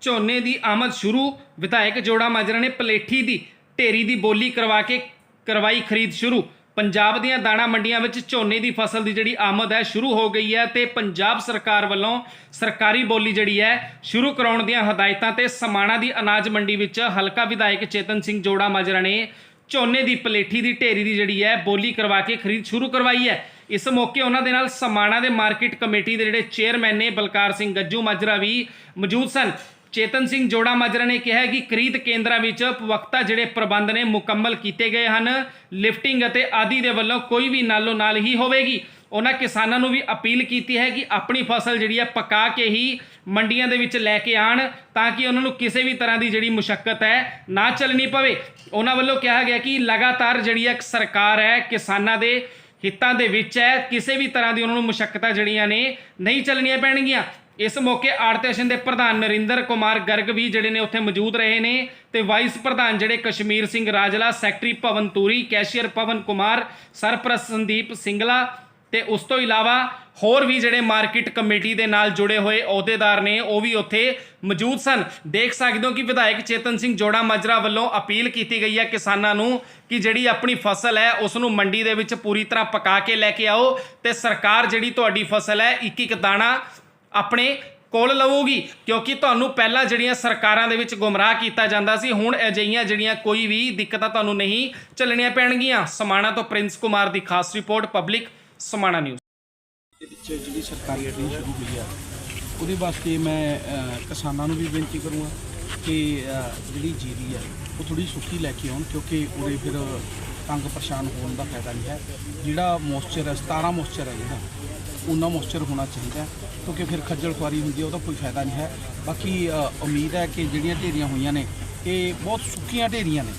ਝੋਨੇ ਦੀ ਆਮਦ ਸ਼ੁਰੂ। ਵਿਧਾਇਕ ਜੋੜਾ ਮਾਜਰਾ ਨੇ ਪਲੇਠੀ ਦੀ ਢੇਰੀ ਦੀ ਬੋਲੀ ਕਰਵਾ ਕੇ ਕਰਵਾਈ ਖਰੀਦ ਸ਼ੁਰੂ। ਪੰਜਾਬ ਦੀਆਂ ਦਾਣਾ ਮੰਡੀਆਂ ਵਿੱਚ ਝੋਨੇ ਦੀ ਫਸਲ ਦੀ ਜਿਹੜੀ ਆਮਦ ਹੈ, ਸ਼ੁਰੂ ਹੋ ਗਈ ਹੈ ਤੇ ਪੰਜਾਬ ਸਰਕਾਰ ਵੱਲੋਂ ਸਰਕਾਰੀ ਬੋਲੀ ਜਿਹੜੀ ਹੈ, ਸ਼ੁਰੂ ਕਰਾਉਣ ਦੀਆਂ ਹਦਾਇਤਾਂ ਤੇ ਸਮਾਣਾ ਦੀ ਅਨਾਜ ਮੰਡੀ ਵਿੱਚ ਹਲਕਾ ਵਿਧਾਇਕ ਚੇਤਨ ਸਿੰਘ ਜੋੜਾ ਮਾਜਰਾ ਨੇ ਝੋਨੇ ਦੀ ਪਲੇਠੀ ਦੀ ਢੇਰੀ ਦੀ ਜਿਹੜੀ ਹੈ, ਬੋਲੀ ਕਰਵਾ ਕੇ ਖਰੀਦ ਸ਼ੁਰੂ ਕਰਵਾਈ ਹੈ। ਇਸ ਮੌਕੇ ਉਹਨਾਂ ਦੇ ਨਾਲ ਸਮਾਣਾ ਦੇ ਮਾਰਕੀਟ ਕਮੇਟੀ ਦੇ ਜਿਹੜੇ ਚੇਅਰਮੈਨ ਨੇ ਬਲਕਾਰ ਸਿੰਘ ਗੱਜੂ ਮਾਜਰਾ ਵੀ ਮੌਜੂਦ ਸਨ। ਚੇਤਨ ਸਿੰਘ ਜੋੜਾ ਮਾਜਰਾ ਨੇ ਕਿਹਾ ਕਿ ਖਰੀਦ ਕੇਂਦਰਾਂ ਵਿੱਚ ਪਵਕਤਾ ਜਿਹੜੇ ਪ੍ਰਬੰਧ ਨੇ ਮੁਕੰਮਲ ਕੀਤੇ ਗਏ ਹਨ। ਲਿਫਟਿੰਗ ਅਤੇ ਆਦਿ ਦੇ ਵੱਲੋਂ ਕੋਈ ਵੀ ਨਾਲੋਂ ਨਾਲ ਹੀ ਹੋਵੇਗੀ। ਉਹਨਾਂ ਕਿਸਾਨਾਂ ਨੂੰ ਵੀ ਅਪੀਲ ਕੀਤੀ ਹੈ ਕਿ ਆਪਣੀ ਫਸਲ ਜਿਹੜੀ ਹੈ ਪਕਾ ਕੇ ਹੀ ਮੰਡੀਆਂ ਦੇ ਵਿੱਚ ਲੈ ਕੇ ਆਣ ਤਾਂ ਕਿ ਉਹਨਾਂ ਨੂੰ ਕਿਸੇ ਵੀ ਤਰ੍ਹਾਂ ਦੀ ਜਿਹੜੀ ਮੁਸ਼ਕਲ ਹੈ ਨਾ ਚੱਲਣੀ ਪਵੇ। ਉਹਨਾਂ ਵੱਲੋਂ ਕਿਹਾ ਗਿਆ ਕਿ ਲਗਾਤਾਰ ਜਿਹੜੀ ਹੈ ਸਰਕਾਰ ਹੈ ਕਿਸਾਨਾਂ ਦੇ ਹਿੱਤਾਂ ਦੇ ਵਿੱਚ ਹੈ, ਕਿਸੇ ਵੀ ਤਰ੍ਹਾਂ ਦੀ ਉਹਨਾਂ ਨੂੰ ਮੁਸ਼ਕਲਾਂ ਜਿਹੜੀਆਂ ਨੇ ਨਹੀਂ ਚੱਲਣੀਆਂ ਪੈਣਗੀਆਂ। ਇਸ ਮੌਕੇ ਆੜਤੇਸ਼ਨ ਦੇ ਪ੍ਰਧਾਨ ਨਰਿੰਦਰ ਕੁਮਾਰ ਗਰਗ ਵੀ ਜਿਹੜੇ ਨੇ ਉੱਥੇ ਮੌਜੂਦ ਰਹੇ ਨੇ ਤੇ ਵਾਈਸ ਪ੍ਰਧਾਨ ਜਿਹੜੇ ਕਸ਼ਮੀਰ ਸਿੰਘ ਰਾਜਲਾ, ਸੈਕਟਰੀ ਭਵਨ ਤੂਰੀ ਕੈਸ਼ੀਅਰ ਪਵਨ ਕੁਮਾਰ, ਸਰਪ੍ਰਸਤ ਸੰਦੀਪ ਸਿੰਗਲਾ ਤੇ ਉਸ ਤੋਂ ਇਲਾਵਾ ਹੋਰ ਵੀ ਜਿਹੜੇ ਮਾਰਕੀਟ ਕਮੇਟੀ ਦੇ ਨਾਲ ਜੁੜੇ ਹੋਏ ਅਹੁਦੇਦਾਰ ਨੇ, ਉਹ ਵੀ ਉੱਥੇ ਮੌਜੂਦ ਸਨ। ਦੇਖ ਸਕਦੇ ਹੋ ਕਿ ਵਿਧਾਇਕ ਚੇਤਨ ਸਿੰਘ ਜੋੜਾ ਮਾਜਰਾ ਵੱਲੋਂ ਅਪੀਲ ਕੀਤੀ ਗਈ ਹੈ ਕਿਸਾਨਾਂ ਨੂੰ ਕਿ ਜਿਹੜੀ ਆਪਣੀ ਫਸਲ ਹੈ, ਉਸ ਨੂੰ ਮੰਡੀ ਦੇ ਵਿੱਚ ਪੂਰੀ ਤਰ੍ਹਾਂ ਪਕਾ ਕੇ ਲੈ ਕੇ ਆਓ ਤੇ ਸਰਕਾਰ ਜਿਹੜੀ ਤੁਹਾਡੀ ਫਸਲ ਹੈ, ਇੱਕ ਇੱਕ ਦਾਣਾ ਆਪਣੇ ਕੋਲ ਲਵੋਗੀ ਕਿਉਂਕਿ ਤੁਹਾਨੂੰ ਪਹਿਲਾਂ ਜਿਹੜੀਆਂ ਸਰਕਾਰਾਂ ਦੇ ਵਿੱਚ ਗੁੰਮਰਾਹ ਕੀਤਾ ਜਾਂਦਾ ਸੀ, ਹੁਣ ਅਜਿਹੀਆਂ ਜਿਹੜੀਆਂ ਕੋਈ ਵੀ ਦਿੱਕਤਾਂ ਤੁਹਾਨੂੰ ਨਹੀਂ ਚੱਲਣੀਆਂ ਪੈਣਗੀਆਂ। ਸਮਾਣਾ ਤੋਂ ਪ੍ਰਿੰਸ ਕੁਮਾਰ ਦੀ ਖਾਸ ਰਿਪੋਰਟ, ਪਬਲਿਕ ਸਮਾਣਾ ਨਿਊਜ਼। ਦੇ ਵਿੱਚ ਜਿਹੜੀ ਸਰਕਾਰੀ ਅਟੀਨ ਸ਼ੁਰੂ ਹੋਈ ਆ ਉਹਦੇ ਵਾਸਤੇ ਮੈਂ ਅ, ਕਿਸਾਨਾਂ ਨੂੰ ਵੀ ਬੇਨਤੀ ਕਰੂੰਗਾ ਕਿ ਅ, ਜਿਹੜੀ ਜੀਰੀ ਆ ਉਹ ਥੋੜੀ ਸੁੱਕੀ ਲੈ ਕੇ ਆਉਣ ਕਿਉਂਕਿ ਉਹਦੇ ਫਿਰ ਤੰਗ ਪਰੇਸ਼ਾਨ ਹੋਣ ਦਾ ਫਾਇਦਾ ਨਹੀਂ ਹੈ। ਜਿਹੜਾ ਮੋਇਸਚਰ ਹੈ 17 ਮੋਇਸਚਰ ਹੈ ਜਿਹੜਾ ਉਹਨਾਂ ਮੋਇਸਚਰ ਹੋਣਾ ਚਾਹੀਦਾ ਹੈ, ਕਿਉਂਕਿ ਫਿਰ ਖੱਜਲ ਖੁਆਰੀ ਹੁੰਦੀ ਹੈ ਉਹਦਾ ਕੋਈ ਫਾਇਦਾ ਨਹੀਂ ਹੈ। ਬਾਕੀ ਅ, ਉਮੀਦ ਹੈ ਕਿ ਜਿਹੜੀਆਂ ਢੇਰੀਆਂ ਹੋਈਆਂ ਨੇ ਇਹ ਬਹੁਤ ਸੁੱਕੀਆਂ ਢੇਰੀਆਂ ਨੇ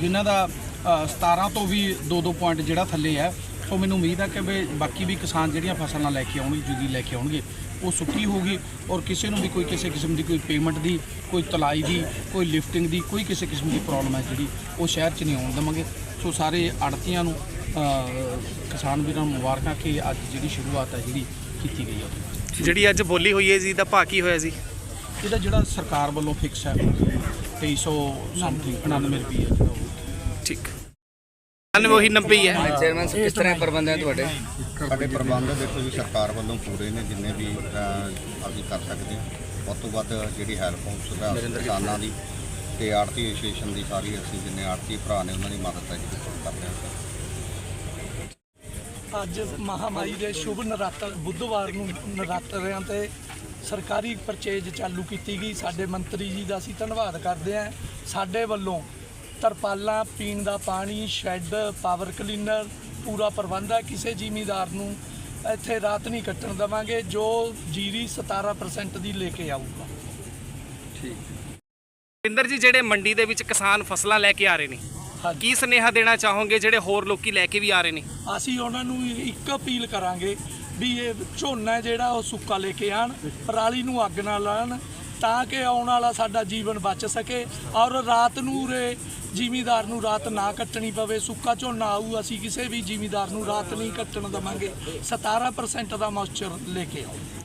ਜਿਨ੍ਹਾਂ ਦਾ ਅ, 17 ਤੋਂ ਵੀ 2-2 ਪੁਆਇੰਟ ਜਿਹੜਾ ਥੱਲੇ ਹੈ ਸੋ ਮੈਨੂੰ ਉਮੀਦ ਹੈ ਕਿ ਵੀ ਬਾਕੀ ਵੀ ਕਿਸਾਨ ਜਿਹੜੀਆਂ ਫਸਲਾਂ ਲੈ ਕੇ ਆਉਣਗੇ ਜੁਗੀ ਲੈ ਕੇ ਆਉਣਗੇ ਉਹ ਸੁੱਕੀ ਹੋਊਗੀ ਔਰ ਕਿਸੇ ਨੂੰ ਵੀ ਕੋਈ ਕਿਸੇ ਕਿਸਮ ਦੀ ਕੋਈ ਪੇਮੈਂਟ ਦੀ ਕੋਈ ਤਲਾਈ ਦੀ ਕੋਈ ਲਿਫਟਿੰਗ ਦੀ ਕੋਈ ਕਿਸੇ ਕਿਸਮ ਦੀ ਪ੍ਰੋਬਲਮ ਹੈ ਜਿਹੜੀ ਉਹ ਸ਼ਹਿਰ 'ਚ ਨਹੀਂ ਆਉਣ ਦੇਵਾਂਗੇ। ਸੋ ਸਾਰੇ ਆੜਤੀਆਂ ਨੂੰ ਕਿਸਾਨ ਵੀਰਾਂ ਨੂੰ ਮੁਬਾਰਕਾਂ ਕਿ ਅੱਜ ਜਿਹੜੀ ਸ਼ੁਰੂਆਤ ਹੈ ਜਿਹੜੀ ਕੀਤੀ ਗਈ ਹੈ। ਜਿਹੜੀ ਅੱਜ ਬੋਲੀ ਹੋਈ ਹੈ ਜੀ ਦਾ ਭਾ ਕੀ ਹੋਇਆ ਜੀ? ਇਹਦਾ ਜਿਹੜਾ ਸਰਕਾਰ ਵੱਲੋਂ ਫਿਕਸ ਹੈ 2300 ਸਮਥਿੰਗ 99 ਰੁਪਏ ਜਿਹੜਾ ਠੀਕ। ਅਨ ਉਹੀ 90 ਹੀ ਹੈ। ਚੇਅਰਮੈਨ ਸਾਹਿਬ ਕਿਸ ਤਰ੍ਹਾਂ ਪ੍ਰਬੰਧ ਹੈ ਤੁਹਾਡੇ? ਸਾਡੇ ਪ੍ਰਬੰਧ ਦੇਖੋ ਜੀ ਸਰਕਾਰ ਵੱਲੋਂ ਪੂਰੇ ਨੇ ਜਿੰਨੇ ਵੀ ਅਹ, ਅਸੀਂ ਕਰ ਸਕਦੇ ਹਾਂ। ਵੱਧ ਤੋਂ ਵੱਧ ਜਿਹੜੀ ਹੈਲਪ ਹੋ ਸਕਦਾ ਕਿਸਾਨਾਂ ਦੀ ਤੇ ਆੜਤੀ ਐਸੋਸੀਏਸ਼ਨ ਦੀ ਸਾਰੀ ਅਸੀਂ ਜਿੰਨੇ ਆੜਤੀ ਭਰਾ ਨੇ ਉਹਨਾਂ ਦੀ ਮਦਦ ਹੈ ਜਿਹੜੀ ਕਰ ਰਹੇ ਹਾਂ। ਅੱਜ ਮਹਾਮਾਰੀ ਦੇ ਸ਼ੁਭ ਨਰਾਤਰ ਬੁੱਧਵਾਰ ਨੂੰ ਨਰਾਤਰਿਆਂ ਤੇ ਸਰਕਾਰੀ ਪਰਚੇਜ ਚਾਲੂ ਕੀਤੀ ਗਈ। ਸਾਡੇ ਮੰਤਰੀ ਜੀ ਦਾ ਅਸੀਂ ਧੰਨਵਾਦ ਕਰਦੇ ਹਾਂ। ਸਾਡੇ ਵੱਲੋਂ ਤਰਪਾਲਾਂ ਪੀਣ ਦਾ ਪਾਣੀ ਸ਼ੈੱਡ ਪਾਵਰ ਕਲੀਨਰ ਪੂਰਾ ਪ੍ਰਬੰਧ ਹੈ। ਕਿਸੇ ਜ਼ਿਮੀਦਾਰ ਨੂੰ ਇੱਥੇ ਰਾਤ ਨਹੀਂ ਕੱਟਣ ਦੇਵਾਂਗੇ ਜੋ ਜੀਰੀ 17% ਦੀ ਲੈ ਕੇ ਆਊਗਾ। ਇੰਦਰ ਜੀ ਜਿਹੜੇ ਮੰਡੀ ਦੇ ਵਿੱਚ ਕਿਸਾਨ ਫਸਲਾਂ ਲੈ ਕੇ ਆ ਰਹੇ ਨੇ ਹਾਂਜੀ। ਕੀ ਸੁਨੇਹਾ ਦੇਣਾ ਚਾਹੋਗੇ? ਜਿਹੜੇ ਹੋਰ ਲੋਕੀ ਲੈ ਕੇ ਵੀ ਆ ਰਹੇ ਨੇ। ਅਸੀਂ ਉਹਨਾਂ ਨੂੰ ਇੱਕ ਅਪੀਲ ਕਰਾਂਗੇ ਵੀ ਇਹ ਝੋਨਾ ਜਿਹੜਾ ਉਹ ਸੁੱਕਾ ਲੈ ਕੇ ਆਣ ਪਰਾਲੀ ਨੂੰ ਅੱਗ ਨਾ ਲਾਣ ਤਾਂ ਕਿ ਆਉਣ ਵਾਲਾ ਸਾਡਾ ਜੀਵਨ ਬਚ ਸਕੇ ਔਰ ਰਾਤ ਨੂੰ ਉਰੇ ਜ਼ਿਮੀਦਾਰ ਨੂੰ ਰਾਤ ਨਾ ਕੱਟਣੀ ਪਵੇ, ਸੁੱਕਾ ਝੋਨਾ ਆਊ, ਅਸੀਂ ਕਿਸੇ ਵੀ ਜ਼ਿਮੀਦਾਰ ਨੂੰ ਰਾਤ ਨਹੀਂ ਕੱਟਣ ਦਵਾਂਗੇ। 17% ਦਾ ਮੌਇਸਚਰ ਲੈ ਕੇ ਆਓ।